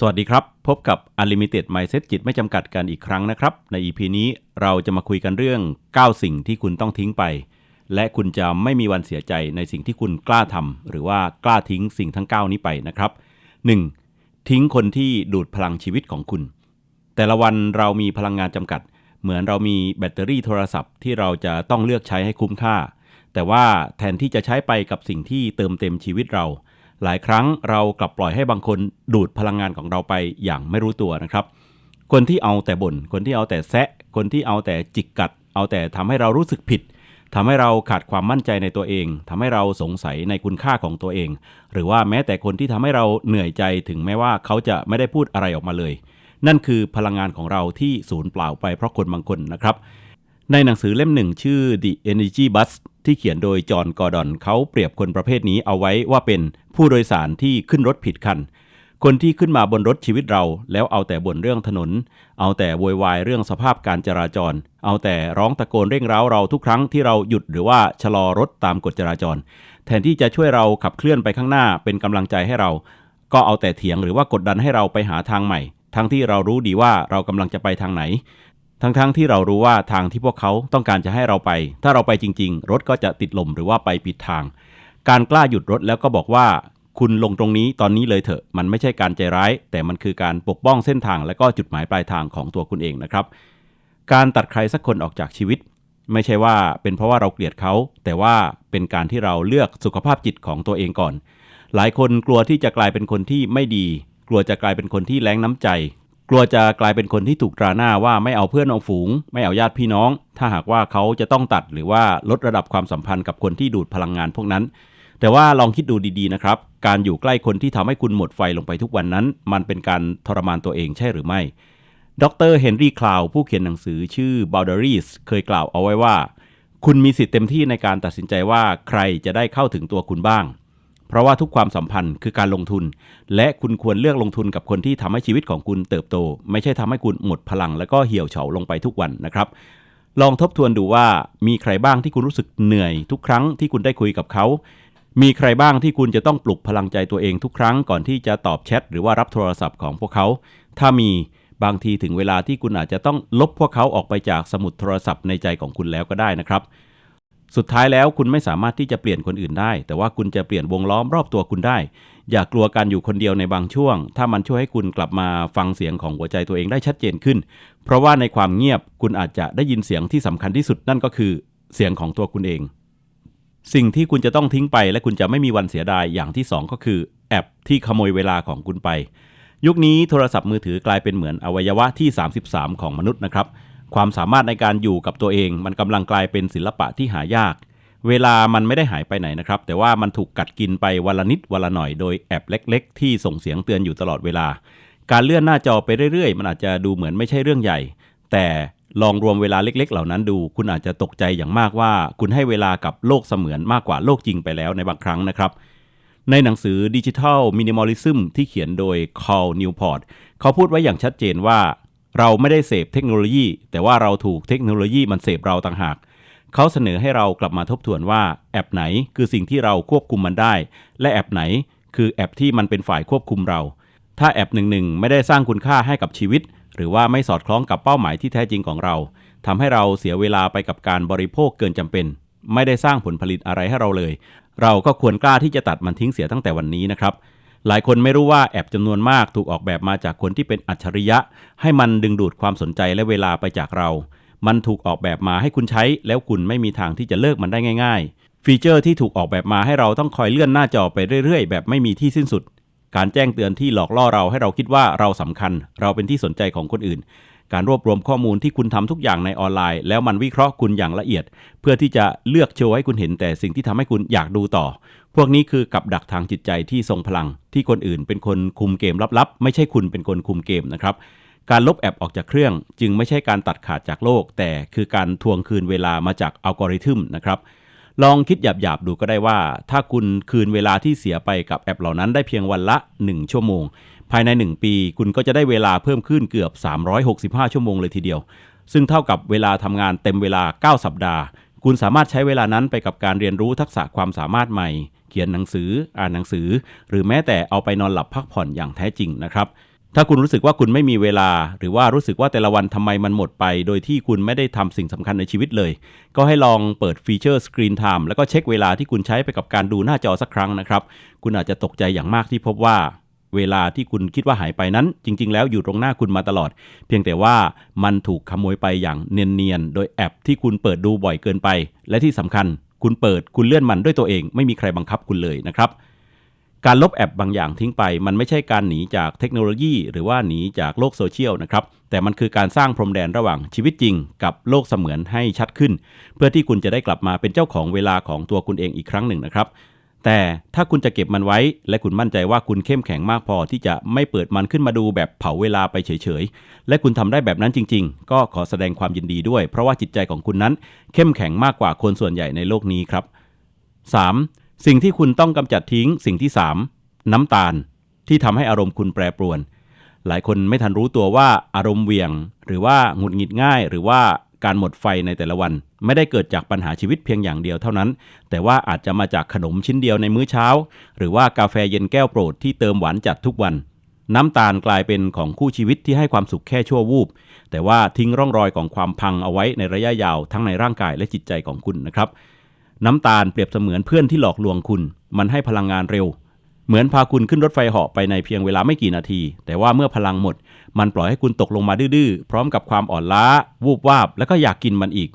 สวัสดีครับ พบกับ Unlimited Mindset จิตไม่จำกัดกันอีกครั้งนะครับ ใน EP นี้เราจะมาคุยกันเรื่อง 9 สิ่งที่คุณต้องทิ้งไป และคุณจะไม่มีวันเสียใจในสิ่งที่คุณกล้าทำหรือว่ากล้าทิ้งสิ่งทั้ง 9 นี้ไปนะครับ 1. ทิ้งคนที่ดูดพลังชีวิตของคุณ แต่ละวันเรามีพลังงานจำกัด เหมือนเรามีแบตเตอรี่โทรศัพท์ที่เราจะต้องเลือกใช้ให้คุ้มค่า แต่ว่าแทนที่จะใช้ไปกับสิ่งที่เติมเต็มชีวิตเรา หลายครั้งเรากลับปล่อยให้บางคนดูดพลังงานของเราไปอย่างไม่รู้ตัวนะครับ คนที่เอาแต่บน่นคนที่เอาแต่แซะ คนที่เอาแต่จิกกัด เอาแต่ทำให้เรารู้สึกผิดทำให้เราขาดความมั่นใจในตัวเองทำให้เราสงสัยในคุณค่าของตัวเอง หรือว่าแม้แต่คนที่ทำให้เราเหนื่อยใจถึงแม้ว่าเขาจะไม่ได้พูดอะไรออกมาเลย นั่นคือพลังงานของเราที่สูญเปล่าไปเพราะคนบางคนนะครับในหนังสือเล่มหนึ่งชื่อ The Energy Bus ที่เขียนโดยจอห์นกอร์ดอนเขาเปรียบคนประเภทนี้เอาไว้ว่าเป็นผู้โดยสารที่ขึ้นรถผิดคัน คนที่ขึ้นมาบนรถชีวิตเรา แล้วเอาแต่บ่นเรื่องถนน เอาแต่โวยวายเรื่องสภาพการจราจร เอาแต่ร้องตะโกนเร่งร้าวเราทุกครั้งที่เราหยุดหรือว่าชะลอรถตามกฎจราจร แทนที่จะช่วยเราขับเคลื่อนไปข้างหน้าเป็นกำลังใจให้เรา ก็เอาแต่เถียงหรือว่ากดดันให้เราไปหาทางใหม่ ทั้งที่เรารู้ดีว่าเรากำลังจะไปทางไหน ทั้งๆทที่เรารู้ว่าทางที่พวกเขาต้องการจะให้เราไป ถ้าเราไปจริง ๆ รถก็จะติดลมหรือว่าไปผิดทาง การกล้าหยุดรถแล้วก็บอกว่า คุณลงตรงนี้ตอนนี้เลยเถอะ มันไม่ใช่การใจร้าย แต่มันคือการปกป้องเส้นทางและก็จุดหมายปลายทางของตัวคุณเองนะครับ การตัดใครสักคนออกจากชีวิต ไม่ใช่ว่าเป็นเพราะว่าเราเกลียดเขา แต่ว่าเป็นการที่เราเลือกสุขภาพจิตของตัวเองก่อน หลายคนกลัวที่จะกลายเป็นคนที่ไม่ดี กลัวจะกลายเป็นคนที่แรงน้ำใจ กลัวจะกลายเป็นคนที่ถูกตราหน้าว่าไม่เอาเพื่อนเอาฝูง ไม่เอาญาติพี่น้อง ถ้าหากว่าเขาจะต้องตัดหรือว่าลดระดับความสัมพันธ์กับคนที่ดูดพลังงานพวกนั้น แต่ว่าลองคิดดูดีๆนะครับ การอยู่ใกล้คนที่ทำให้คุณหมดไฟลงไปทุกวันนั้น มันเป็นการทรมานตัวเองใช่หรือไม่ ดรเฮนรี่คลาวผู้เขียนหนังสือชื่อ Boundaries เคยกล่าวเอาไว้ว่า คุณมีสิทธิ์เต็มที่ในการตัดสินใจว่าใครจะได้เข้าถึงตัวคุณบ้าง เพราะว่าทุกความสัมพันธ์คือการลงทุน และคุณควรเลือกลงทุนกับคนที่ทำให้ชีวิตของคุณเติบโต ไม่ใช่ทำให้คุณหมดพลัง และก็เหี่ยวเฉาลงไปทุกวันนะครับลองทบทวนดูว่ามีใครบ้างที่คุณรู้สึกเหนื่อย ทุกครั้งที่คุณได้คุยกับเขา มีใครบ้างที่คุณจะต้องปลุกพลังใจตัวเองทุกครั้งก่อนที่จะตอบแชทหรือว่ารับโทรศัพท์ของพวกเขา ถ้ามีบางทีถึงเวลาที่คุณอาจจะต้องลบพวกเขาออกไปจากสมุดโทรศัพท์ในใจของคุณแล้วก็ได้นะครับ สุดท้ายแล้วคุณไม่สามารถที่จะเปลี่ยนคนอื่นได้ แต่ว่าคุณจะเปลี่ยนวงล้อมรอบตัวคุณได้ อย่ากลัวการอยู่คนเดียวในบางช่วง ถ้ามันช่วยให้คุณกลับมาฟังเสียงของหัวใจตัวเองได้ชัดเจนขึ้น เพราะว่าในความเงียบคุณอาจจะได้ยินเสียงที่สำคัญที่สุดนั่นก็คือ เสียงของตัวคุณเอง สิ่งที่คุณจะต้องทิ้งไป และคุณจะไม่มีวันเสียดายอย่างที่ 2 ก็คือแอปที่ขโมยเวลาของคุณไป ยุคนี้โทรศัพท์มือถือกลายเป็นเหมือนอวัยวะที่ 33 ของมนุษย์นะครับ ความสามารถในการอยู่กับตัวเอง มันกำลังกลายเป็นศิลปะที่หายาก เวลามันไม่ได้หายไปไหนนะครับ แต่ว่ามันถูกกัดกินไปวันละนิดวันละหน่อยโดยแอปเล็ก ๆ ที่ส่งเสียงเตือนอยู่ตลอดเวลา การเลื่อนหน้าจอไปเรื่อยๆ มันอาจจะดูเหมือนไม่ใช่เรื่องใหญ่ แต่ลองรวมเวลาเล็ก ๆ เหล่านั้นดู คุณอาจจะตกใจอย่างมากว่า คุณให้เวลากับโลกเสมือนมากกว่าโลกจริงไปแล้วในบางครั้งนะครับ ในหนังสือ Digital Minimalism ที่เขียนโดย Carl Newport เขาพูดไว้อย่างชัดเจนว่า เราไม่ได้เสพเทคโนโลยี แต่ว่าเราถูกเทคโนโลยีมันเสพเราต่างหาก เขาเสนอให้เรากลับมาทบทวนว่าแอปไหนคือสิ่งที่เราควบคุมมันได้ และแอปไหนคือแอปที่มันเป็นฝ่ายควบคุมเรา ถ้าแอปหนึ่งๆไม่ได้สร้างคุณค่าให้กับชีวิต หรือว่าไม่สอดคล้องกับเป้าหมายที่แท้จริงของเราทำให้เราเสียเวลาไปกับการบริโภคเกินจำเป็น ไม่ได้สร้างผลผลิตอะไรให้เราเลย เราก็ควรกล้าที่จะตัดมันทิ้งเสียตั้งแต่วันนี้นะครับ หลายคนไม่รู้ว่าแอปจำนวนมากถูกออกแบบมาจากคนที่เป็นอัจฉริยะ ให้มันดึงดูดความสนใจและเวลาไปจากเรา มันถูกออกแบบมาให้คุณใช้ แล้วคุณไม่มีทางที่จะเลิกมันได้ง่าย ๆ ฟีเจอร์ที่ถูกออกแบบมาให้เราต้องคอยเลื่อนหน้าจอไปเรื่อยๆ แบบไม่มีที่สิ้นสุด การแจ้งเตือนที่หลอกล่อเราให้เราคิดว่าเราสำคัญ เราเป็นที่สนใจของคนอื่น การรวบรวมข้อมูลที่คุณทำทุกอย่างในออนไลน์ แล้วมันวิเคราะห์คุณอย่างละเอียด เพื่อที่จะเลือกโชว์ให้คุณเห็นแต่สิ่งที่ทำให้คุณอยากดูต่อ พวกนี้คือกับดักทางจิตใจที่ทรงพลัง ที่คนอื่นเป็นคนคุมเกมลับๆ ไม่ใช่คุณเป็นคนคุมเกมนะครับการลบแอปออกจากเครื่อง จึงไม่ใช่การตัดขาดจากโลก แต่คือการทวงคืนเวลามาจากอัลกอริทึมนะครับลองคิดหยาบๆดูก็ได้ว่า ถ้าคุณคืนเวลาที่เสียไปกับแอปเหล่านั้นได้เพียงวันละ 1 ชั่วโมง ภายใน 1 ปี คุณก็จะได้เวลาเพิ่มขึ้นเกือบ 365 ชั่วโมงเลยทีเดียว ซึ่งเท่ากับเวลาทำงานเต็มเวลา 9 สัปดาห์ คุณสามารถใช้เวลานั้นไปกับการเรียนรู้ทักษะความสามารถใหม่ เขียนหนังสือ อ่านหนังสือ หรือแม้แต่เอาไปนอนหลับพักผ่อนอย่างแท้จริงนะครับถ้าคุณรู้สึกว่าคุณไม่มีเวลา หรือว่ารู้สึกว่าแต่ละวันทำไมมันหมดไป โดยที่คุณไม่ได้ทำสิ่งสำคัญในชีวิตเลย ก็ให้ลองเปิดฟีเจอร์ Screen Time แล้วก็เช็คเวลาที่คุณใช้ไปกับการดูหน้าจอสักครั้งนะครับ คุณอาจจะตกใจอย่างมากที่พบว่า เวลาที่คุณคิดว่าหายไปนั้น จริง ๆ แล้วอยู่ตรงหน้าคุณมาตลอด เพียงแต่ว่ามันถูกขโมยไปอย่างเนียนๆ โดยแอปที่คุณเปิดดูบ่อยเกินไป และที่สำคัญ คุณเปิดคุณเลื่อนมันด้วยตัวเอง ไม่มีใครบังคับคุณเลยนะครับการลบแอปบางอย่างทิ้งไป มันไม่ใช่การหนีจากเทคโนโลยี หรือว่าหนีจากโลกโซเชียลนะครับ แต่มันคือการสร้างพรมแดนระหว่างชีวิตจริง กับโลกเสมือนให้ชัดขึ้น เพื่อที่คุณจะได้กลับมาเป็นเจ้าของเวลาของตัวคุณเองอีกครั้งหนึ่งนะครับ แต่ถ้าคุณจะเก็บมันไว้ และคุณมั่นใจว่าคุณเข้มแข็งมากพอที่จะไม่เปิดมันขึ้นมาดูแบบเผาเวลาไปเฉยๆ และคุณทำได้แบบนั้นจริง ๆ ก็ขอแสดงความยินดีด้วย เพราะว่าจิตใจของคุณนั้น เข้มแข็งมากกว่าคนส่วนใหญ่ในโลกนี้ครับ 3. สิ่งที่คุณต้องกำจัดทิ้ง สิ่งที่ 3 น้ำตาล ที่ทำให้อารมณ์คุณแปรปรวน หลายคนไม่ทันรู้ตัวว่าอารมณ์เวียง หรือว่าหงุดหงิดง่าย หรือว่า การหมดไฟในแต่ละวัน ไม่ได้เกิดจากปัญหาชีวิตเพียงอย่างเดียวเท่านั้น แต่ว่าอาจจะมาจากขนมชิ้นเดียวในมื้อเช้า หรือว่ากาแฟเย็นแก้วโปรดที่เติมหวานจัดทุกวัน น้ำตาลกลายเป็นของคู่ชีวิตที่ให้ความสุขแค่ชั่ววูบ แต่ว่าทิ้งร่องรอยของความพังเอาไว้ในระยะยาวทั้งในร่างกายและจิตใจของคุณนะครับ น้ำตาลเปรียบเสมือนเพื่อนที่หลอกลวงคุณ มันให้พลังงานเร็ว เหมือนพาคุณขึ้นรถไฟเหาะไปในเพียงเวลาไม่กี่นาที แต่ว่าเมื่อพลังหมด มันปล่อยให้คุณตกลงมาดื้อๆ พร้อมกับความอ่อนล้า วูบวาบ แล้วก็อยากกินมันอีก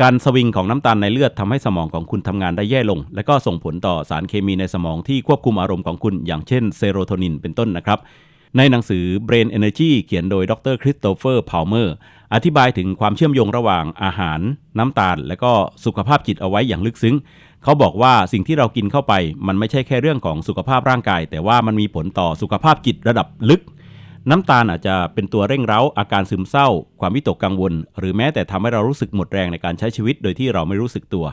การสวิงของน้ำตาลในเลือดทำให้สมองของคุณทำงานได้แย่ลง และก็ส่งผลต่อสารเคมีในสมองที่ควบคุมอารมณ์ของคุณ อย่างเช่นเซโรโทนินเป็นต้นนะครับในหนังสือ Brain Energy เขียนโดยดรคริสโตเฟอร์พาวเมอร์อธิบายถึงความเชื่อมโยงระหว่างอาหาร น้ำตาล และก็สุขภาพจิตเอาไว้อย่างลึกซึ้ง เขาบอกว่าสิ่งที่เรากินเข้าไป มันไม่ใช่แค่เรื่องของสุขภาพร่างกาย แต่ว่ามันมีผลต่อสุขภาพจิตระดับลึก น้ำตาลอาจจะเป็นตัวเร่งเร้า อาการซึมเศร้า ความวิตกกังวล หรือแม้แต่ทำให้เรารู้สึกหมดแรงในการใช้ชีวิต โดยที่เราไม่รู้สึกตัว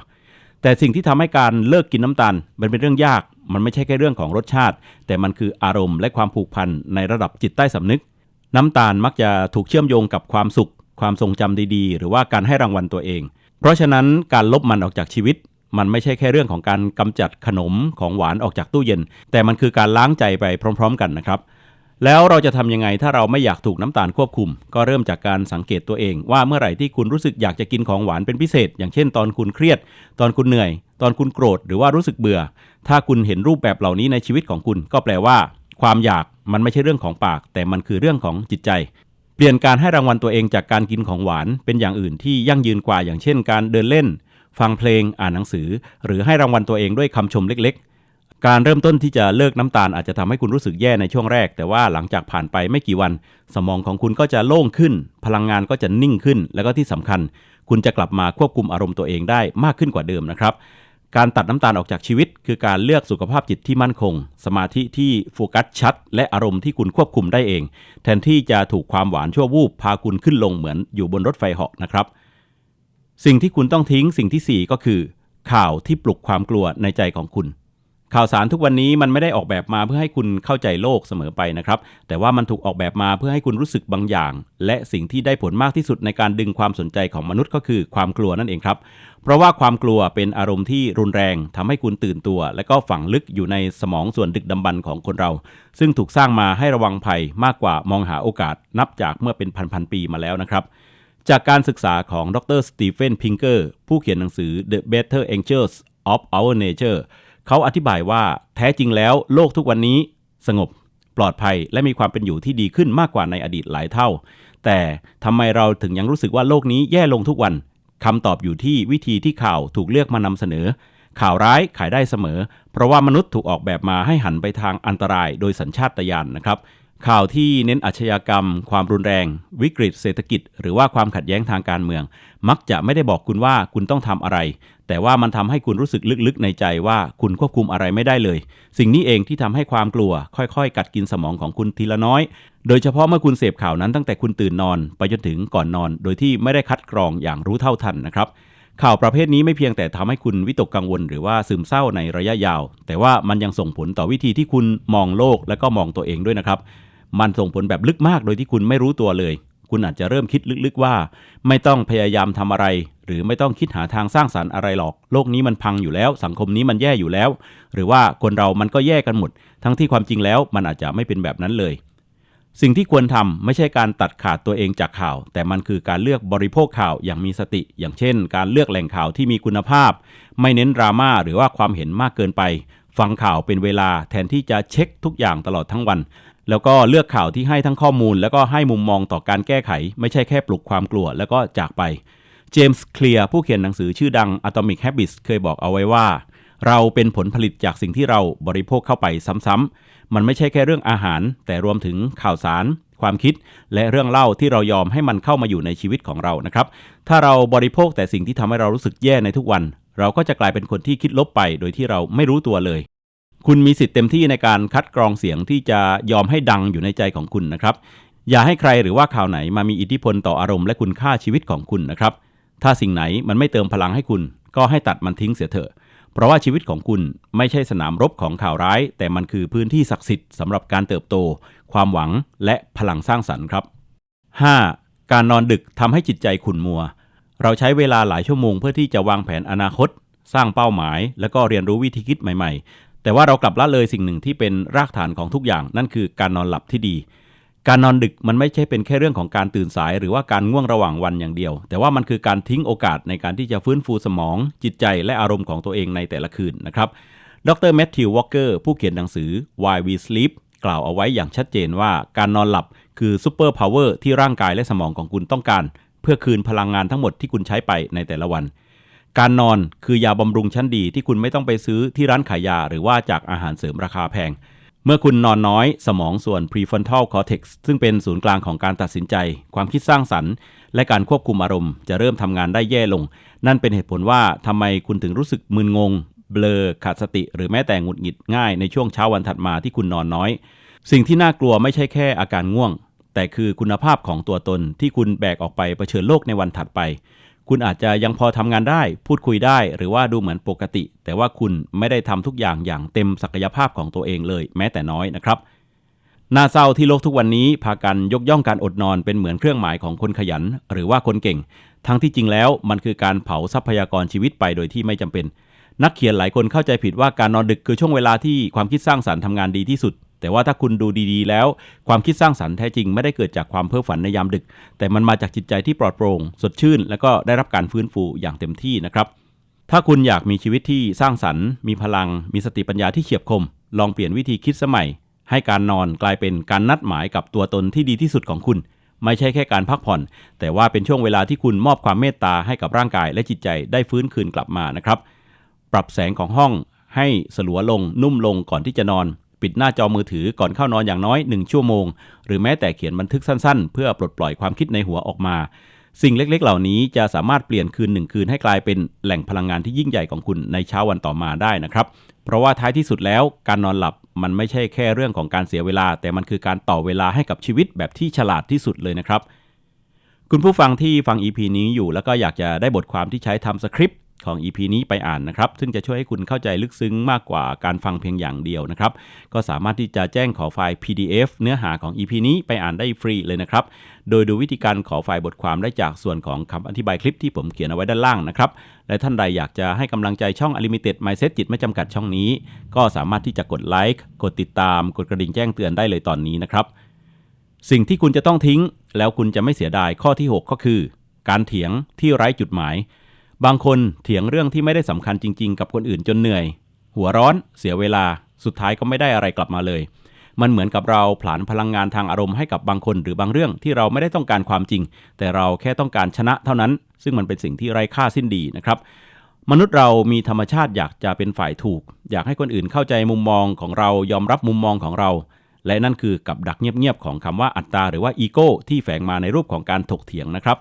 แต่สิ่งที่ทำให้การเลิกกินน้ำตาลมันเป็นเรื่องยาก มันไม่ใช่แค่เรื่องของรสชาติ แต่มันคืออารมณ์และความผูกพันในระดับจิตใต้สำนึก น้ำตาลมักจะถูกเชื่อมโยงกับความสุข ความทรงจำดีๆ หรือว่าการให้รางวัลตัวเอง เพราะฉะนั้นการลบมันออกจากชีวิต มันไม่ใช่แค่เรื่องของการกำจัดขนมของหวานออกจากตู้เย็น แต่มันคือการล้างใจไปพร้อม ๆ กันนะครับ แล้วเราจะทำยังไงถ้าเราไม่อยากถูกน้ำตาลควบคุม ก็เริ่มจากการสังเกตตัวเอง ว่าเมื่อไหร่ที่คุณรู้สึกอยากจะกินของหวานเป็นพิเศษ อย่างเช่น ตอนคุณเครียด ตอนคุณเหนื่อย ตอนคุณโกรธหรือว่ารู้สึกเบื่อ ถ้าคุณเห็นรูปแบบเหล่านี้ในชีวิตของคุณ ก็แปลว่า ความอยากมันไม่ใช่เรื่องของปาก แต่มันคือเรื่องของจิตใจเปลี่ยนการให้รางวัลตัวเองจากการกินของหวานเป็นอย่างอื่นที่ยั่งยืนกว่าอย่างเช่น การเดินเล่น ฟังเพลงอ่านหนังสือ หรือให้รางวัลตัวเองด้วยคำชมเล็ก ๆ การเริ่มต้นที่จะเลิกน้ำตาลอาจจะทำให้คุณรู้สึกแย่ในช่วงแรก แต่ว่าหลังจากผ่านไปไม่กี่วัน สมองของคุณก็จะโล่งขึ้น พลังงานก็จะนิ่งขึ้น แล้วก็ที่สำคัญ คุณจะกลับมาควบคุมอารมณ์ตัวเองได้มากขึ้นกว่าเดิมนะครับการตัดน้ำตาลออกจากชีวิต คือการเลือกสุขภาพจิตที่มั่นคง สมาธิที่โฟกัสชัด และอารมณ์ที่คุณควบคุมได้เอง แทนที่จะถูกความหวานชั่ววูบพาคุณขึ้นลงเหมือนอยู่บนรถไฟเหาะนะครับ สิ่งที่คุณต้องทิ้งสิ่งทีสี่ 4 ก็คือ ข่าวที่ปลุกความกลัวในใจของคุณ ข่าวสารทุกวันนี้มันไม่ได้ออกแบบมาเพื่อให้คุณเข้าใจโลกเสมอไปนะครับ แต่ว่ามันถูกออกแบบมาเพื่อให้คุณรู้สึกบางอย่าง และสิ่งที่ได้ผลมากที่สุดในการดึงความสนใจของมนุษย์ก็คือความกลัวนั่นเองครับ เพราะว่าความกลัวเป็นอารมณ์ที่รุนแรงทำให้คุณตื่นตัว และก็ฝังลึกอยู่ในสมองส่วนดึกดำบรรของคนเรา ซึ่งถูกสร้างมาให้ระวังภัยมากกว่ามองหาโอกาส นับจากเมื่อเป็นพันๆปีมาแล้วนะครับ จากการศึกษาของดรสตีเฟนพิงเกอร์ผู้เขียนหนังสือ The Better Angels of Our Nature เขาอธิบายว่าแท้จริงแล้วโลกทุกวันนี้สงบปลอดภัยและมีความเป็นอยู่ที่ดีขึ้นมากกว่าในอดีตหลายเท่า แต่ทำไมเราถึงยังรู้สึกว่าโลกนี้แย่ลงทุกวันคำตอบอยู่ที่วิธีที่ข่าวถูกเลือกมานำเสนอ ข่าวร้ายขายได้เสมอ เพราะว่ามนุษย์ถูกออกแบบมาให้หันไปทางอันตรายโดยสัญชาตญาณนะครับ ข่าวที่เน้นอาชญากรรม ความรุนแรง วิกฤตเศรษฐกิจ หรือว่าความขัดแย้งทางการเมือง มักจะไม่ได้บอกคุณว่าคุณต้องทำอะไร แต่ว่ามันทำให้คุณรู้สึกลึกๆในใจว่าคุณควบคุมอะไรไม่ได้เลย สิ่งนี้เองที่ทำให้ความกลัว ค่อยๆ กัดกินสมองของคุณทีละน้อย โดยเฉพาะเมื่อคุณเสพข่าวนั้นตั้งแต่คุณตื่นนอนไปจนถึงก่อนนอน โดยที่ไม่ได้คัดกรองอย่างรู้เท่าทันนะครับข่าวประเภทนี้ไม่เพียงแต่ทำให้คุณวิตกกังวล หรือว่าซึมเศร้าในระยะยาว แต่ว่ามันยังส่งผลต่อวิธีที่คุณมองโลกและก็มองตัวเองด้วยนะครับ มันส่งผลแบบลึกมากโดยที่คุณไม่รู้ตัวเลย คุณอาจจะเริ่มคิดลึกๆว่า ไม่ต้องพยายามทำอะไร หรือไม่ต้องคิดหาทางสร้างสารรค์อะไรหรอก โลกนี้มันพังอยู่แล้ว สังคมนี้มันแย่อยู่แล้ว หรือว่าคนเรามันก็แย่กันหมด ทั้งที่ความจริงแล้วมันอาจจะไม่เป็นแบบนั้นเลยสิ่งที่ควรทำไม่ใช่การตัดขาดตัวเองจากข่าว แต่มันคือการเลือกบริโภคข่าวอย่างมีสติ อย่างเช่น การเลือกแหล่งข่าวที่มีคุณภาพ ไม่เน้นดราม่าหรือว่าความเห็นมากเกินไป ฟังข่าวเป็นเวลาแทนที่จะเช็คทุกอย่างตลอดทั้งวัน แล้วก็เลือกข่าวที่ให้ทั้งข้อมูล แล้วก็ให้มุมมองต่อการแก้ไข ไม่ใช่แค่ปลุกความกลัวแล้วก็จากไป เจมส์เคลียร์ผู้เขียนหนังสือชื่อดัง Atomic Habits เคยบอกเอาไว้ว่า เราเป็นผลผลิตจากสิ่งที่เราบริโภคเข้าไปซ้ำๆ มันไม่ใช่แค่เรื่องอาหาร แต่รวมถึงข่าวสาร ความคิด และเรื่องเล่าที่เรายอมให้มันเข้ามาอยู่ในชีวิตของเรานะครับ ถ้าเราบริโภคแต่สิ่งที่ทำให้เรารู้สึกแย่ในทุกวัน เราก็จะกลายเป็นคนที่คิดลบไป โดยที่เราไม่รู้ตัวเลย คุณมีสิทธิ์เต็มที่ในการคัดกรองเสียงที่จะยอมให้ดังอยู่ในใจของคุณนะครับ อย่าให้ใครหรือว่าข่าวไหนมามีอิทธิพลต่ออารมณ์และคุณค่าชีวิตของคุณนะครับ ถ้าสิ่งไหนมันไม่เติมพลังให้คุณ ก็ให้ตัดมันทิ้งเสียเถอะ เพราะว่าชีวิตของคุณไม่ใช่สนามรบของข่าวร้าย แต่มันคือพื้นที่ศักดิ์สิทธิ์สำหรับการเติบโต ความหวังและพลังสร้างสรรค์ครับ 5. การนอนดึกทำให้จิตใจขุ่นมัว เราใช้เวลาหลายชั่วโมงเพื่อที่จะวางแผนอนาคต สร้างเป้าหมาย แล้วก็เรียนรู้วิธีคิดใหม่ๆ แต่ว่าเรากลับละเลยสิ่งหนึ่งที่เป็นรากฐานของทุกอย่าง นั่นคือการนอนหลับที่ดี การนอนดึกมันไม่ใช่เป็นแค่เรื่องของการตื่นสาย หรือว่าการง่วงระหว่างวันอย่างเดียว แต่ว่ามันคือการทิ้งโอกาสในการที่จะฟื้นฟูสมอง จิตใจและอารมณ์ของตัวเองในแต่ละคืนนะครับดรแมทธิววอลเกอร์ผู้เขียนหนังสือ Why We Sleep กล่าวเอาไว้อย่างชัดเจนว่าการนอนหลับคือซูเปอร์พาวเวอร์ที่ร่างกายและสมองของคุณต้องการ เพื่อคืนพลังงานทั้งหมดที่คุณใช้ไปในแต่ละวัน การนอนคือยาบำรุงชั้นดีที่คุณไม่ต้องไปซื้อที่ร้านขายยา หรือว่าจากอาหารเสริมราคาแพง เมื่อคุณนอนน้อย สมองส่วน prefrontal cortex ซึ่งเป็นศูนย์กลางของการตัดสินใจ ความคิดสร้างสรรค์ และการควบคุมอารมณ์ จะเริ่มทำงานได้แย่ลง นั่นเป็นเหตุผลว่าทำไมคุณถึงรู้สึกมึนงง เบลอ ขาดสติ หรือแม้แต่หงุดหงิดง่ายในช่วงเช้าวันถัดมาที่คุณนอนน้อย สิ่งที่น่ากลัวไม่ใช่แค่อาการง่วง แต่คือคุณภาพของตัวตนที่คุณแบกออกไปเผชิญโลกในวันถัดไป คุณอาจจะยังพอทำงานได้ พูดคุยได้ หรือว่าดูเหมือนปกติ แต่ว่าคุณไม่ได้ทำทุกอย่างอย่างเต็มศักยภาพของตัวเองเลย แม้แต่น้อยนะครับน่าเศร้าที่โลกทุกวันนี้พากันยกย่องการอดนอนเป็นเหมือนเครื่องหมายของคนขยัน หรือว่าคนเก่ง ทั้งที่จริงแล้วมันคือการเผาทรัพยากรชีวิตไปโดยที่ไม่จำเป็น นักเขียนหลายคนเข้าใจผิดว่าการนอนดึกคือช่วงเวลาที่ความคิดสร้างสรรค์ทำงานดีที่สุด แต่ว่าถ้าคุณดูดีๆ แล้ว ความคิดสร้างสรรค์แท้จริงไม่ได้เกิดจากความเพ้อฝันในยามดึก แต่มันมาจากจิตใจที่ปลอดโปร่ง สดชื่น แล้วก็ได้รับการฟื้นฟูอย่างเต็มที่นะครับ ถ้าคุณอยากมีชีวิตที่สร้างสรรค์ มีพลัง มีสติปัญญาที่เฉียบคม ลองเปลี่ยนวิธีคิดสมัย ให้การนอนกลายเป็นการนัดหมายกับตัวตนที่ดีที่สุดของคุณไม่ใช่แค่การพักผ่อน แต่ว่าเป็นช่วงเวลาที่คุณมอบความเมตตาให้กับร่างกายและจิตใจได้ฟื้นคืนกลับมานะครับ ปรับแสงของห้องให้สลัวลงนุ่มลงก่อนที่จะนอน ปิดหน้าจอมือถือก่อนเข้านอนอย่างน้อย 1 ชั่วโมง หรือแม้แต่เขียนบันทึกสั้นๆ เพื่อปลดปล่อยความคิดในหัวออกมา สิ่งเล็กๆ เหล่านี้จะสามารถเปลี่ยนคืนหนึ่งคืนให้กลายเป็นแหล่งพลังงานที่ยิ่งใหญ่ของคุณในเช้าวันต่อมาได้นะครับ เพราะว่าท้ายที่สุดแล้วการนอนหลับมันไม่ใช่แค่เรื่องของการเสียเวลา แต่มันคือการต่อเวลาให้กับชีวิตแบบที่ฉลาดที่สุดเลยนะครับคุณผู้ฟังที่ฟัง EP นี้อยู่แล้วก็อยากจะได้บทความที่ใช้ทำสคริปต์ ของ EP นี้ไปอ่านนะครับ ซึ่งจะช่วยให้คุณเข้าใจลึกซึ้งมากกว่าการฟังเพียงอย่างเดียวนะครับ ก็สามารถที่จะแจ้งขอไฟล์ PDF เนื้อหาของ EP นี้ไปอ่านได้ฟรีเลยนะครับ โดยดูวิธีการขอไฟล์บทความได้จากส่วนของคำอธิบายคลิปที่ผมเขียนเอาไว้ด้านล่างนะครับ และท่านใดอยากจะให้กำลังใจช่อง Unlimited Mindset จิตไม่จำกัดช่องนี้ ก็สามารถที่จะกดไลค์ กดติดตาม กดกระดิ่งแจ้งเตือนได้เลยตอนนี้นะครับ สิ่งที่คุณจะต้องทิ้ง แล้วคุณจะไม่เสียดายข้อที่ 6 ก็คือ การเถียงที่ไร้จุดหมาย บางคนเถียงเรื่องที่ไม่ได้สำคัญจริง ๆ กับคนอื่นจนเหนื่อย หัวร้อนเสียเวลาสุดท้ายก็ไม่ได้อะไรกลับมาเลย มันเหมือนกับเราผลาญพลังงานทางอารมณ์ให้กับบางคนหรือบางเรื่องที่เราไม่ได้ต้องการความจริง แต่เราแค่ต้องการชนะเท่านั้น ซึ่งมันเป็นสิ่งที่ไร้ค่าสิ้นดีนะครับ มนุษย์เรามีธรรมชาติอยากจะเป็นฝ่ายถูก อยากให้คนอื่นเข้าใจมุมมองของเรายอมรับมุมมองของเรา และนั่นคือกับดักเงียบๆของคำว่าอัตตาหรือว่าอีโก้ที่แฝงมาในรูปของการถกเถียงนะครับ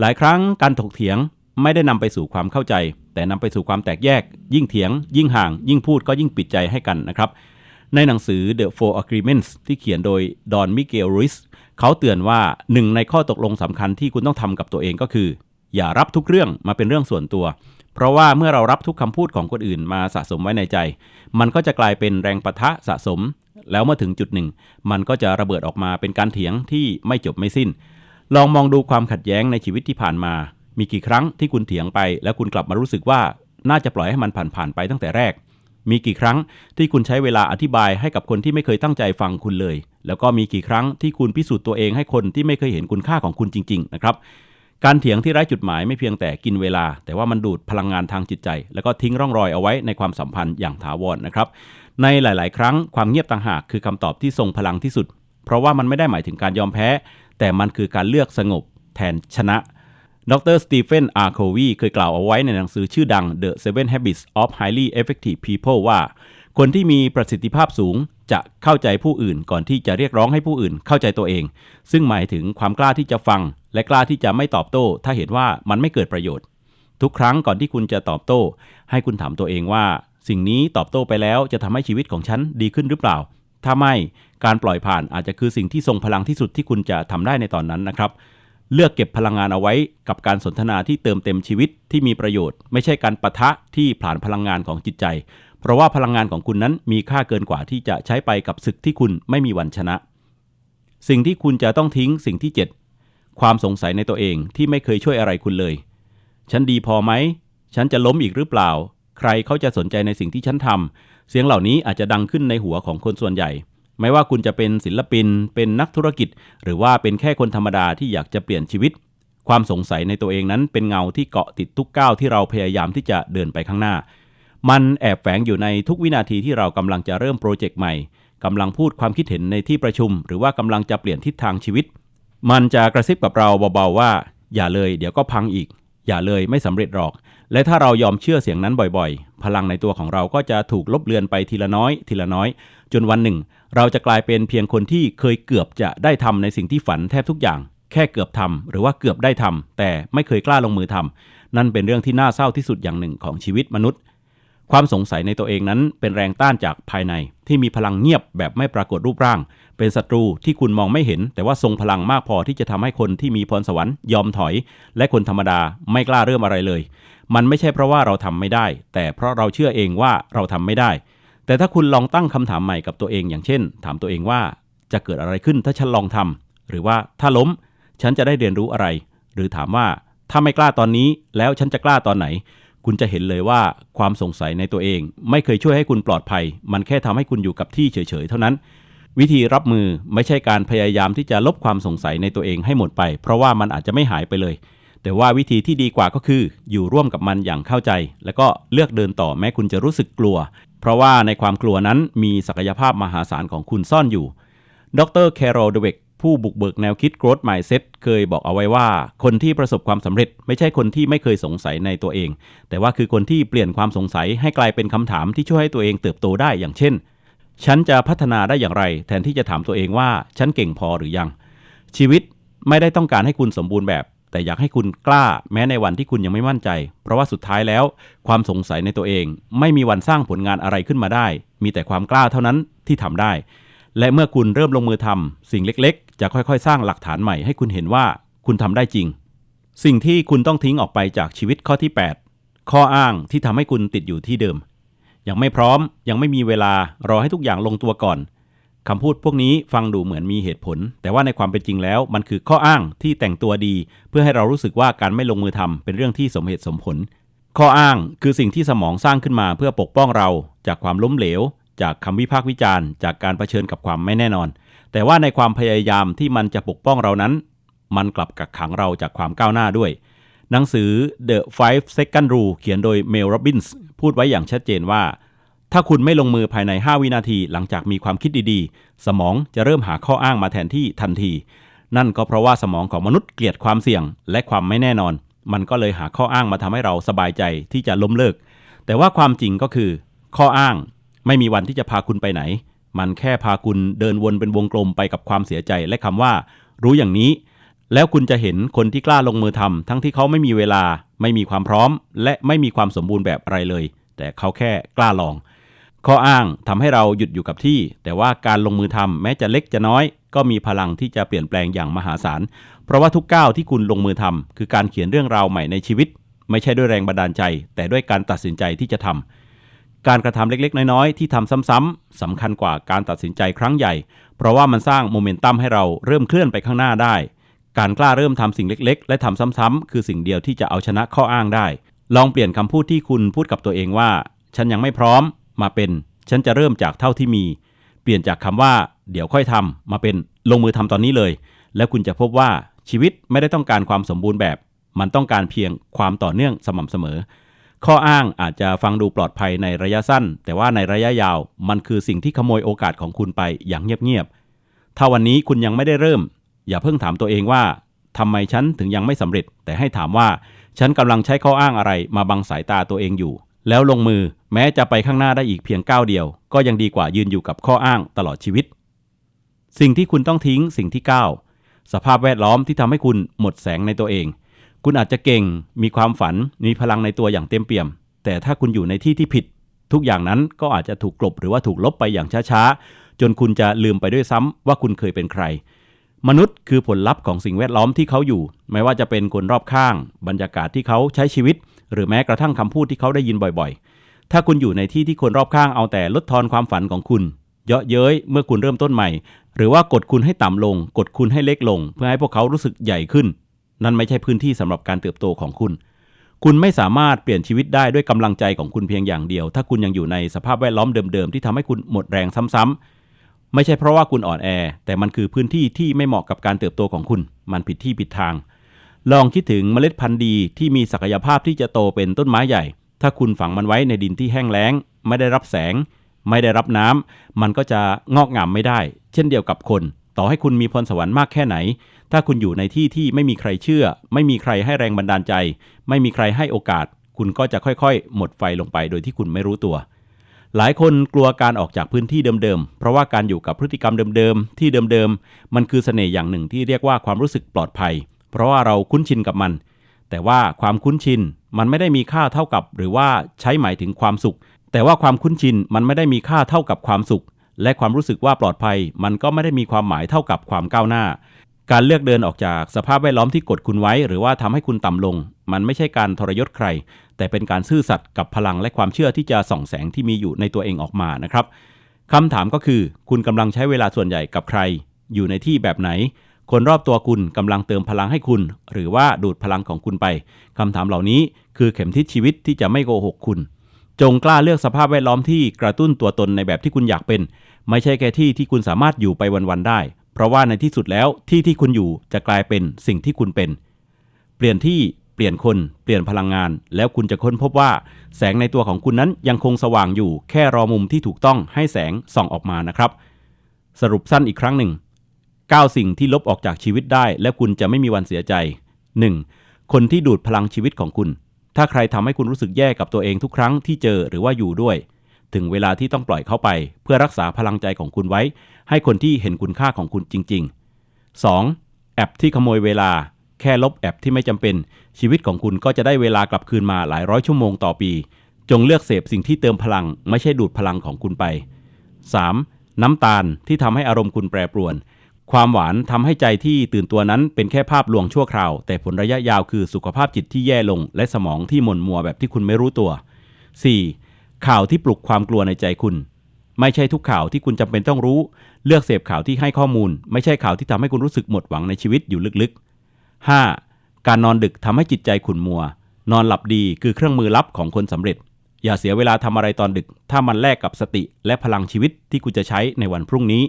หลายครั้งการถกเถียง ไม่ได้นำไปสู่ความเข้าใจ แต่นำไปสู่ความแตกแยก ยิ่งเถียง ยิ่งห่าง ยิ่งพูดก็ยิ่งปิดใจให้กันนะครับ ในหนังสือ The Four Agreements ที่เขียนโดยดอนมิเกลริสเขาเตือนว่าหนึ่งในข้อตกลงสำคัญที่คุณต้องทำกับตัวเองก็คือ อย่ารับทุกเรื่องมาเป็นเรื่องส่วนตัว เพราะว่าเมื่อเรารับทุกคำพูดของคนอื่นมาสะสมไว้ในใจ มันก็จะกลายเป็นแรงปะทะสะสม แล้วเมื่อถึงจุดหนึ่ง มันก็จะระเบิดออกมาเป็นการเถียงที่ไม่จบไม่สิ้น ลองมองดูความขัดแย้งในชีวิตที่ผ่านมา มีกี่ครั้งที่คุณเถียงไป แล้วคุณกลับมารู้สึกว่าน่าจะปล่อยให้มันผ่านผ่านๆไปตั้งแต่แรก มีกี่ครั้งที่คุณใช้เวลาอธิบายให้กับคนที่ไม่เคยตั้งใจฟังคุณเลย แล้วก็มีกี่ครั้งที่คุณพิสูจน์ตัวเองให้คนที่ไม่เคยเห็นคุณค่าของคุณจริง ๆ นะครับ การเถียงที่ไร้จุดหมายไม่เพียงแต่กินเวลา แต่ว่ามันดูดพลังงานทางจิตใจ แล้วก็ทิ้งร่องรอยเอาไว้ในความสัมพันธ์อย่างถาวรนะครับ ในหลาย ๆ ครั้งความเงียบต่างหากคือคำตอบที่ทรงพลังที่สุด เพราะว่ามันไม่ได้หมายถึงการยอมแพ้ แต่มันคือการเลือกสงบ แทนชนะ ดรสตีเฟนอาร์โควีเคยกล่าวเอาไว้ในหนังสือชื่อดัง The Seven Habits of Highly Effective People ว่า คนที่มีประสิทธิภาพสูงจะเข้าใจผู้อื่นก่อนที่จะเรียกร้องให้ผู้อื่นเข้าใจตัวเอง ซึ่งหมายถึงความกล้าที่จะฟัง และกล้าที่จะไม่ตอบโต้ ถ้าเห็นว่ามันไม่เกิดประโยชน์ ทุกครั้งก่อนที่คุณจะตอบโต้ ให้คุณถามตัวเองว่า สิ่งนี้ตอบโต้ไปแล้วจะทำให้ชีวิตของฉันดีขึ้นหรือเปล่า ถ้าไม่การปล่อยผ่านอาจจะคือสิ่งที่ทรงพลังที่สุดที่คุณจะทำได้ในตอนนั้นนะครับ เลือกเก็บพลังงานเอาไว้กับการสนทนาที่เติมเต็มชีวิตที่มีประโยชน์ ไม่ใช่การปะทะที่ผ่านพลังงานของจิตใจ เพราะว่าพลังงานของคุณนั้นมีค่าเกินกว่าที่จะใช้ไปกับศึกที่คุณไม่มีวันชนะ สิ่งที่คุณจะต้องทิ้งสิ่งที่ 7 ความสงสัยในตัวเองที่ไม่เคยช่วยอะไรคุณเลย ฉันดีพอไหม ฉันจะล้มอีกหรือเปล่า ใครเขาจะสนใจในสิ่งที่ฉันทำเสียงเหล่านี้อาจจะดังขึ้นในหัวของคนส่วนใหญ่ ไม่ว่าคุณจะเป็นศิลปิน เป็นนักธุรกิจ หรือว่าเป็นแค่คนธรรมดาที่อยากจะเปลี่ยนชีวิต ความสงสัยในตัวเองนั้นเป็นเงาที่เกาะติดทุกก้าวที่เราพยายามที่จะเดินไปข้างหน้า มันแอบแฝงอยู่ในทุกวินาทีที่เรากำลังจะเริ่มโปรเจกต์ใหม่กำลังพูดความคิดเห็นในที่ประชุม หรือว่ากำลังจะเปลี่ยนทิศทางชีวิต มันจะกระซิบกับเราเบาๆว่า อย่าเลย เดี๋ยวก็พังอีก อย่าเลยไม่สำเร็จหรอก และถ้าเรายอมเชื่อเสียงนั้นบ่อยๆ พลังในตัวของเราก็จะถูกลบเลือนไปทีละน้อย ทีละน้อย จนวันหนึ่ง เราจะกลายเป็นเพียงคนที่เคยเกือบจะได้ทำในสิ่งที่ฝันแทบทุกอย่าง แค่เกือบทำหรือว่าเกือบได้ทำแต่ไม่เคยกล้าลงมือทำนั่นเป็นเรื่องที่น่าเศร้าที่สุดอย่างหนึ่งของชีวิตมนุษย์ ความสงสัยในตัวเองนั้นเป็นแรงต้านจากภายใน ที่มีพลังเงียบแบบไม่ปรากฏรูปร่าง เป็นศัตรูที่คุณมองไม่เห็น แต่ว่าทรงพลังมากพอที่จะทำให้คนที่มีพรสวรรค์ยอมถอย และคนธรรมดาไม่กล้าเริ่มอะไรเลย มันไม่ใช่เพราะว่าเราทำไม่ได้ แต่เพราะเราเชื่อเองว่าเราทำไม่ได้ แต่ถ้าคุณลองตั้งคำถามใหม่กับตัวเองอย่างเช่น ถามตัวเองว่าจะเกิดอะไรขึ้นถ้าฉันลองทำหรือว่าถ้าล้ม ฉันจะได้เรียนรู้อะไร หรือถามว่าถ้าไม่กล้าตอนนี้ แล้วฉันจะกล้าตอนไหน คุณจะเห็นเลยว่าความสงสัยในตัวเอง ไม่เคยช่วยให้คุณปลอดภัย มันแค่ทำให้คุณอยู่กับที่เฉยๆ เท่านั้น วิธีรับมือไม่ใช่การพยายามที่จะลบความสงสัยในตัวเองให้หมดไป เพราะว่ามันอาจจะไม่หายไปเลย แต่ว่าวิธีที่ดีกว่าก็คือ อยู่ร่วมกับมันอย่างเข้าใจ แล้วก็เลือกเดินต่อแม้คุณจะรู้สึกกลัว เพราะว่าในความกลัวนั้นมีศักยภาพมหาศาลของคุณซ่อนอยู่ ดรแคโรเดเวกผู้บุกเบิกแนวคิด growth mindset เคยบอกเอาไว้ว่า คนที่ประสบความสำเร็จ ไม่ใช่คนที่ไม่เคยสงสัยในตัวเอง แต่ว่าคือคนที่เปลี่ยนความสงสัยให้กลายเป็นคำถามที่ช่วยให้ตัวเองเติบโตได้อย่างเช่น ฉันจะพัฒนาได้อย่างไร แทนที่จะถามตัวเองว่า ฉันเก่งพอหรือยัง ชีวิตไม่ได้ต้องการให้คุณสมบูรณ์แบบ แต่อยากให้คุณกล้าแม้ในวันที่คุณยังไม่มั่นใจ เพราะว่าสุดท้ายแล้ว ความสงสัยในตัวเอง ไม่มีวันสร้างผลงานอะไรขึ้นมาได้ มีแต่ความกล้าเท่านั้นที่ทำได้ และเมื่อคุณเริ่มลงมือทำสิ่งเล็กๆ จะค่อยๆ สร้างหลักฐานใหม่ให้คุณเห็นว่าคุณทำได้จริง สิ่งที่คุณต้องทิ้งออกไปจากชีวิตข้อที่ 8 ข้ออ้างที่ทำให้คุณติดอยู่ที่เดิม ยังไม่พร้อมยังไม่มีเวลารอให้ทุกอย่างลงตัวก่อน คำพูดพวกนี้ฟังดูเหมือนมีเหตุผล แต่ว่าในความเป็นจริงแล้ว มันคือข้ออ้างที่แต่งตัวดี เพื่อให้เรารู้สึกว่าการไม่ลงมือทำเป็นเรื่องที่สมเหตุสมผล ข้ออ้างคือสิ่งที่สมองสร้างขึ้นมาเพื่อปกป้องเรา จากความล้มเหลว จากคำวิพากษ์วิจารณ์ จากการรเผชิญกับความไม่แน่นอน แต่ว่าในความพยายามที่มันจะปกป้องเรานั้น มันกลับกักขังเราจากความก้าวหน้าด้วย หนังสือ The Five Second Rule เขียนโดย Mel Robbins พูดไว้อย่างชัดเจนว่า ถ้าคุณไม่ลงมือภายใน 5 วินาที หลังจากมีความคิดดีๆ สมองจะเริ่มหาข้ออ้างมาแทนที่ทันที นั่นก็เพราะว่าสมองของมนุษย์เกลียดความเสี่ยง และความไม่แน่นอน มันก็เลยหาข้ออ้างมาทำให้เราสบายใจที่จะล้มเลิก แต่ว่าความจริงก็คือ ข้ออ้างไม่มีวันที่จะพาคุณไปไหน มันแค่พาคุณเดินวนเป็นวงกลมไปกับความเสียใจและคำว่า รู้อย่างนี้ แล้วคุณจะเห็นคนที่กล้าลงมือทำทั้งที่เขาไม่มีเวลา ไม่มีความพร้อม และไม่มีความสมบูรณ์แบบอะไรเลย แต่เขาแค่กล้าลอง ข้ออ้างทำให้เราหยุดอยู่กับที่ แต่ว่าการลงมือทำแม้จะเล็กจะน้อย ก็มีพลังที่จะเปลี่ยนแปลงอย่างมหาศาล เพราะว่าทุกก้าวที่คุณลงมือทำคือการเขียนเรื่องราวใหม่ในชีวิต ไม่ใช่ด้วยแรงบันดาลใจ แต่ด้วยการตัดสินใจที่จะทำการกระทำเล็กๆ น้อยๆ ที่ทำซ้ำๆสำคัญกว่าการตัดสินใจครั้งใหญ่ เพราะว่ามันสร้างโมเมนตัมให้เราเริ่มเคลื่อนไปข้างหน้าได้ การกล้าเริ่มทำสิ่งเล็ก ๆ และทำซ้ำๆคือสิ่งเดียวที่จะเอาชนะข้ออ้างได้ ลองเปลี่ยนคำพูดที่คุณพูดกับตัวเองว่า ฉันยังไม่พร้อม มาเป็น ฉันจะเริ่มจากเท่าที่มี เปลี่ยนจากคำว่า เดี๋ยวค่อยทำมาเป็นลงมือทำตอนนี้เลย แล้วคุณจะพบว่าชีวิตไม่ได้ต้องการความสมบูรณ์แบบ มันต้องการเพียงความต่อเนื่องสม่ำเสมอ ข้ออ้างอาจจะฟังดูปลอดภัยในระยะสั้น แต่ว่าในระยะยาว มันคือสิ่งที่ขโมยโอกาสของคุณไปอย่างเงียบๆถ้าวันนี้คุณยังไม่ได้เริ่ม อย่าเพิ่งถามตัวเองว่าทำไมฉันถึงยังไม่สำเร็จ แต่ให้ถามว่า ฉันกำลังใช้ข้ออ้างอะไรมาบังสายตาตัวเองอยู่ แล้วลงมือแม้จะไปข้างหน้าได้อีกเพียงก้าวเดียว ก็ยังดีกว่ายืนอยู่กับข้ออ้างตลอดชีวิต สิ่งที่คุณต้องทิ้งสิ่งที่ 9 สภาพแวดล้อมที่ทำให้คุณหมดแสงในตัวเอง คุณอาจจะเก่ง มีความฝัน มีพลังในตัวอย่างเต็มเปี่ยม แต่ถ้าคุณอยู่ในที่ที่ผิด ทุกอย่างนั้นก็อาจจะถูกกลบหรือว่าถูกลบไปอย่างช้าๆ จนคุณจะลืมไปด้วยซ้ำว่าคุณเคยเป็นใคร มนุษย์คือผลลัพธ์ของสิ่งแวดล้อมที่เขาอยู่ ไม่ว่าจะเป็นคนรอบข้าง บรรยากาศที่เขาใช้ชีวิต หรือแม้กระทั่งคำพูดที่เขาได้ยินบ่อยๆ ถ้าคุณอยู่ในที่ที่คนรอบข้างเอาแต่ลดทอนความฝันของคุณ เยาะเย้ยเมื่อคุณเริ่มต้นใหม่ หรือว่ากดคุณให้ต่ำลง กดคุณให้เล็กลง เพื่อให้พวกเขารู้สึกใหญ่ขึ้น นั่นไม่ใช่พื้นที่สำหรับการเติบโตของคุณ คุณไม่สามารถเปลี่ยนชีวิตได้ด้วยกำลังใจของคุณเพียงอย่างเดียว ถ้าคุณยังอยู่ในสภาพแวดล้อมเดิมๆที่ทำให้คุณหมดแรงซ้ำๆไม่ใช่เพราะว่าคุณอ่อนแอ แต่มันคือพื้นที่ที่ไม่เหมาะกับการเติบโตของคุณ มันผิดที่ผิดทาง ลองคิดถึงเมล็ดพันธุ์ดีที่มีศักยภาพที่จะโตเป็นต้นไม้ใหญ่ ถ้าคุณฝังมันไว้ในดินที่แห้งแล้ง ไม่ได้รับแสง ไม่ได้รับน้ำมันก็จะงอกงามไม่ได้ เช่นเดียวกับคน ต่อให้คุณมีพรสวรรค์มากแค่ไหน ถ้าคุณอยู่ในที่ที่ไม่มีใครเชื่อ ไม่มีใครให้แรงบันดาลใจ ไม่มีใครให้โอกาส คุณก็จะค่อยๆ หมดไฟลงไปโดยที่คุณไม่รู้ตัว หลายคนกลัวการออกจากพื้นที่เดิมๆ เพราะว่าการอยู่กับพฤติกรรมเดิมๆ ที่เดิมๆ มันคือเสน่ห์อย่างหนึ่งที่เรียกว่าความรู้สึกปลอดภัย เพราะว่าเราคุ้นชินกับมัน แต่ว่าความคุ้นชินมันไม่ได้มีค่าเท่ากับ หรือว่าใช้หมายถึงความสุข แต่ว่าความคุ้นชินมันไม่ได้มีค่าเท่ากับความสุข และความรู้สึกว่าปลอดภัย มันก็ไม่ได้มีความหมายเท่ากับความก้าวหน้า การเลือกเดินออกจากสภาพแวดล้อมที่กดคุณไว้ หรือว่าทำให้คุณต่ำลง มันไม่ใช่การทรยศใคร แต่เป็นการซื่อสัตย์กับพลังและความเชื่อที่จะส่องแสงที่มีอยู่ในตัวเองออกมานะครับคำถามก็คือ คุณกำลังใช้เวลาส่วนใหญ่กับใคร อยู่ในที่แบบไหน คนรอบตัวคุณกำลังเติมพลังให้คุณ หรือว่าดูดพลังของคุณไปคำถามเหล่านี้คือเข็มทิศชีวิตที่จะไม่โกหกคุณ จงกล้าเลือกสภาพแวดล้อมที่กระตุ้นตัวตนในแบบที่คุณอยากเป็น ไม่ใช่แค่ที่ที่คุณสามารถอยู่ไปวันๆได้ เพราะว่าในที่สุดแล้วที่ที่คุณอยู่จะกลายเป็นสิ่งที่คุณเป็น เปลี่ยนที่เปลี่ยนคนเปลี่ยนพลังงาน แล้วคุณจะค้นพบว่า แสงในตัวของคุณนั้นยังคงสว่างอยู่ แค่รอมุมที่ถูกต้องให้แสงส่องออกมานะครับ สรุปสั้นอีกครั้งหนึ่ง 9 สิ่งที่ลบออกจากชีวิตได้ และคุณจะไม่มีวันเสียใจ 1. คนที่ดูดพลังชีวิตของคุณ ถ้าใครทำให้คุณรู้สึกแย่กับตัวเองทุกครั้งที่เจอหรือว่าอยู่ด้วย ถึงเวลาที่ต้องปล่อยเข้าไป เพื่อรักษาพลังใจของคุณไว้ ให้คนที่เห็นคุณค่าของคุณจริง ๆ 2. แอปที่ขโมยเวลา แค่ลบแอปที่ไม่จำเป็น ชีวิตของคุณก็จะได้เวลากลับคืนมาหลายร้อยชั่วโมงต่อปี จงเลือกเสพสิ่งที่เติมพลัง ไม่ใช่ดูดพลังของคุณไป 3. น้ำตาลที่ทำให้อารมณ์คุณแปรปรวน ความหวานทำให้ใจที่ตื่นตัวนั้นเป็นแค่ภาพลวงชั่วคราว แต่ผลระยะยาวคือสุขภาพจิตที่แย่ลง และสมองที่หม่นมัวแบบที่คุณไม่รู้ตัว 4. ข่าวที่ปลุกความกลัวในใจคุณ ไม่ใช่ทุกข่าวที่คุณจำเป็นต้องรู้ เลือกเสพข่าวที่ให้ข้อมูล ไม่ใช่ข่าวที่ทำให้คุณรู้สึกหมดหวังในชีวิตอยู่ลึกๆ 5. การนอนดึกทำให้จิตใจขุ่นมัว นอนหลับดีคือเครื่องมือลับของคนสำเร็จ อย่าเสียเวลาทำอะไรตอนดึก ถ้ามันแลกกับสติ และพลังชีวิตที่คุณจะใช้ในวันพรุ่งนี้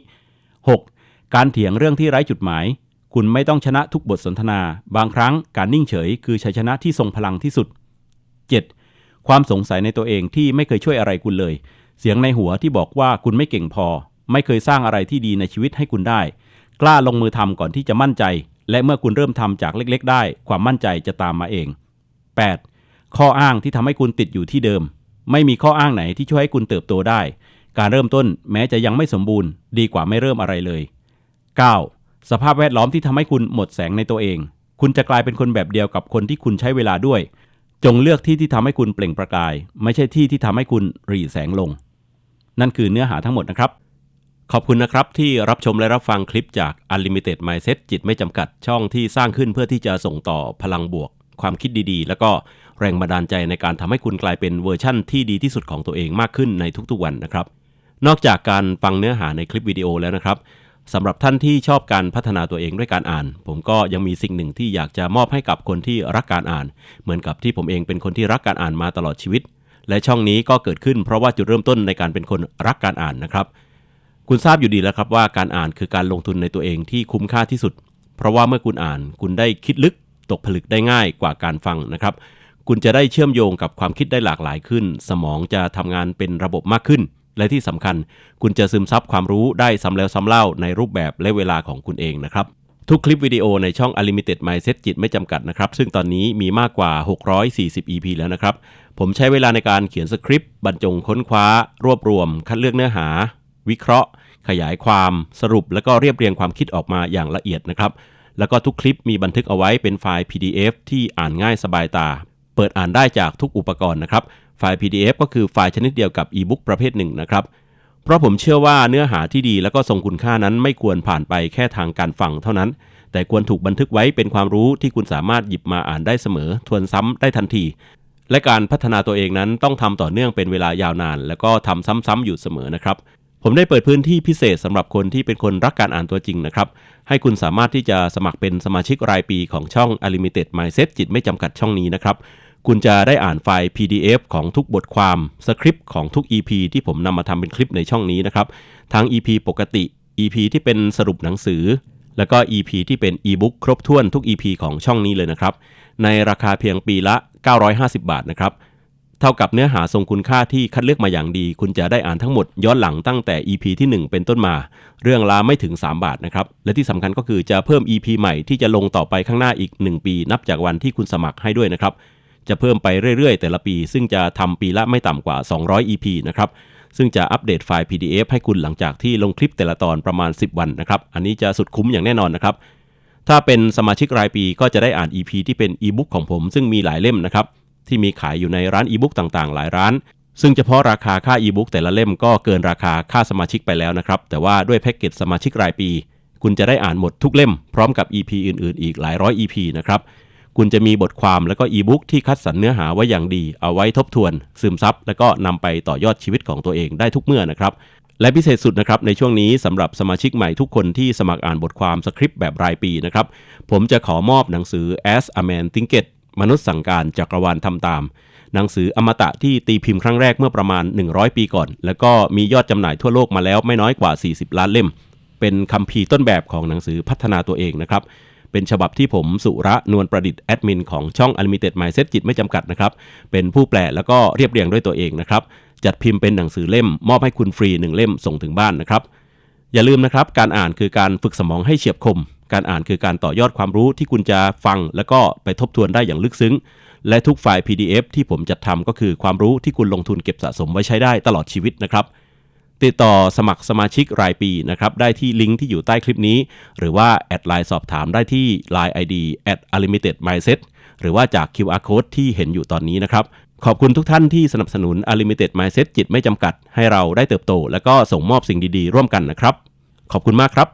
6. การเถียงเรื่องที่ไร้จุดหมาย คุณไม่ต้องชนะทุกบทสนทนา บางครั้งการนิ่งเฉยคือชัยชนะที่ทรงพลังที่สุด 7. ความสงสัยในตัวเองที่ไม่เคยช่วยอะไรคุณเลย เสียงในหัวที่บอกว่าคุณไม่เก่งพอ ไม่เคยสร้างอะไรที่ดีในชีวิตให้คุณได้ กล้าลงมือทำก่อนที่จะมั่นใจ และเมื่อคุณเริ่มทำจากเล็ก ๆ ได้ ความมั่นใจจะตามมาเอง 8. ข้ออ้างที่ทำให้คุณติดอยู่ที่เดิม ไม่มีข้ออ้างไหนที่ช่วยให้คุณเติบโตได้ การเริ่มต้นแม้จะยังไม่สมบูรณ์ ดีกว่าไม่เริ่มอะไรเลย 9. สภาพแวดล้อมที่ทำให้คุณหมดแสงในตัวเอง คุณจะกลายเป็นคนแบบเดียวกับคนที่คุณใช้เวลาด้วย จงเลือกที่ที่ทำให้คุณเปล่งประกาย ไม่ใช่ที่ที่ทำให้คุณรีแสงลง นั่นคือเนื้อหาทั้งหมดนะครับ ขอบคุณนะครับที่รับชมและรับฟังคลิปจาก Unlimited Mindset จิตไม่จำกัดช่องที่สร้างขึ้นเพื่อที่จะส่งต่อพลังบวก ความคิดดีๆ แล้วก็แรงบันดาลใจในการทำให้คุณกลายเป็นเวอร์ชั่นที่ดีที่สุดของตัวเองมากขึ้นในทุกๆวันนะครับ นอกจากการฟังเนื้อหาในคลิปวิดีโอแล้วนะครับ สำหรับท่านที่ชอบการพัฒนาตัวเองด้วยการอ่าน ผมก็ยังมีสิ่งหนึ่งที่อยากจะมอบให้กับคนที่รักการอ่าน เหมือนกับที่ผมเองเป็นคนที่รักการอ่านมาตลอดชีวิต และช่องนี้ก็เกิดขึ้นเพราะว่าจุดเริ่มต้นในการเป็นคนรักการอ่านนะครับ คุณทราบอยู่ดีแล้วครับว่าการอ่านคือการลงทุนในตัวเองที่คุ้มค่าที่สุด เพราะว่าเมื่อคุณอ่านคุณได้คิดลึกตกผลึกได้ง่ายกว่าการฟังนะครับ คุณจะได้เชื่อมโยงกับความคิดได้หลากหลายขึ้น สมองจะทำงานเป็นระบบมากขึ้น และที่สำคัญ คุณจะซึมซับความรู้ได้ซ้ำแล้วซ้ำเล่าในรูปแบบและเวลาของคุณเองนะครับทุกคลิปวิดีโอในช่อง Unlimited Mindset จิตไม่จำกัดนะครับ ซึ่งตอนนี้มีมากกว่า 640 EP แล้วนะครับ ผมใช้เวลาในการเขียนสคริปต์ บรรจงค้นคว้า รวบรวม คัดเลือกเนื้อหา วิเคราะห์ ขยายความ สรุป แล้วก็เรียบเรียงความคิดออกมาอย่างละเอียดนะครับ แล้วก็ทุกคลิปมีบันทึกเอาไว้เป็นไฟล์ PDF ที่อ่านง่ายสบายตา เปิดอ่านได้จากทุกอุปกรณ์นะครับ ไฟล์ PDF ก็คือไฟล์ชนิดเดียวกับอีบุ๊กประเภทหนึ่งนะครับ เพราะผมเชื่อว่าเนื้อหาที่ดีแล้วก็ทรงคุณค่านั้นไม่ควรผ่านไปแค่ทางการฟังเท่านั้น แต่ควรถูกบันทึกไว้เป็นความรู้ที่คุณสามารถหยิบมาอ่านได้เสมอ ทวนซ้ำได้ทันที และการพัฒนาตัวเองนั้นต้องทำต่อเนื่องเป็นเวลายาวนาน แล้วก็ทำซ้ำๆอยู่เสมอนะครับผมได้เปิดพื้นที่พิเศษสำหรับคนที่เป็นคนรักการอ่านตัวจริงนะครับ ให้คุณสามารถที่จะสมัครเป็นสมาชิกรายปีของช่อง Unlimited Mindset จิตไม่จำกัดช่องนี้นะครับ คุณจะได้อ่านไฟล์ PDF ของทุกบทความสคริปต์ของทุก EP ที่ผมนำมาทำเป็นคลิปในช่องนี้นะครับ ทั้ง EP ปกติ EP ที่เป็นสรุปหนังสือ แล้วก็ EP ที่เป็น e-book ครบถ้วนทุก EP ของช่องนี้เลยนะครับ ในราคาเพียงปีละ 950 บาทนะครับ เท่ากับเนื้อหาทรงคุณค่าที่คัดเลือกมาอย่างดี คุณจะได้อ่านทั้งหมดย้อนหลังตั้งแต่ EP ที่ 1 เป็นต้นมา เรื่องราไม่ถึง 3 บาทนะครับ และที่สำคัญก็คือจะเพิ่ม EP ใหม่ที่จะลงต่อไปข้างหน้าอีก 1 ปี นับจากวันที่คุณสมัครให้ด้วยนะครับ จะเพิ่มไปเรื่อยๆ แต่ละปี ซึ่งจะทำปีละไม่ต่ำกว่า 200 EP นะครับซึ่งจะอัปเดตไฟล์ PDF ให้คุณหลังจากที่ลงคลิปแต่ละตอนประมาณ 10 วันนะครับ อันนี้จะสุดคุ้มอย่างแน่นอนนะครับ ถ้าเป็นสมาชิกรายปีก็จะได้อ่าน EP ที่เป็น e-book ของผม ซึ่งมีหลายเล่มนะครับ ที่มีขายอยู่ในร้าน e-book ต่างๆ หลายร้าน ซึ่งเฉพาะราคาค่า e-book แต่ละเล่มก็เกินราคาค่าสมาชิกไปแล้วนะครับ แต่ว่าด้วยแพ็กเกจสมาชิกรายปี คุณจะได้อ่านหมดทุกเล่มพร้อมกับ EP อื่น ๆ อีกหลายร้อย EP นะครับ คุณจะมีบทความแล้วก็อีบุ๊กที่คัดสรรเนื้อหาไว้อย่างดี เอาไว้ทบทวน ซึมซับ แล้วก็นำไปต่อยอดชีวิตของตัวเองได้ทุกเมื่อนะครับ และพิเศษสุดนะครับในช่วงนี้สำหรับสมาชิกใหม่ทุกคนที่สมัครอ่านบทความสคริปต์แบบรายปีนะครับผมจะขอมอบหนังสือ As a Man t h i n k e t มนุษย์สั่งการจักรวาลทำตาม หนังสืออมตะที่ตีพิมพ์ครั้งแรกเมื่อประมาณ 100 ปีก่อน แล้วก็มียอดจำหน่ายทั่วโลกมาแล้วไม่น้อยกว่า 40 ล้านเล่ม เป็นคัมภีร์ต้นแบบของหนังสือพัฒนาตัวเองนะครับ เป็นฉบับที่ผมสุระนวลประดิษฐ์แอดมินของช่อง Unlimited Mindset จิตไม่จำกัดนะครับ เป็นผู้แปลแล้วก็เรียบเรียงด้วยตัวเองนะครับ จัดพิมพ์เป็นหนังสือเล่ม มอบให้คุณฟรี 1 เล่มส่งถึงบ้านนะครับ อย่าลืมนะครับ การอ่านคือการฝึกสมองให้เฉียบคม การอ่านคือการต่อยอดความรู้ที่คุณจะฟัง แล้วก็ไปทบทวนได้อย่างลึกซึ้ง และทุกไฟล์ PDF ที่ผมจัดทำก็คือความรู้ที่คุณลงทุนเก็บสะสมไว้ใช้ได้ตลอดชีวิตนะครับ ติดต่อสมัครสมาชิกรายปีนะครับได้ที่ลิงก์ที่อยู่ใต้คลิปนี้ หรือว่าแอดไลน์สอบถามได้ที่ Line ID at unlimited mindset หรือว่าจาก QR code ที่เห็นอยู่ตอนนี้นะครับ ขอบคุณทุกท่านที่สนับสนุน Unlimited Mindset จิตไม่จำกัด ให้เราได้เติบโต และก็ส่งมอบสิ่งดีๆ ร่วมกันนะครับ ขอบคุณมากครับ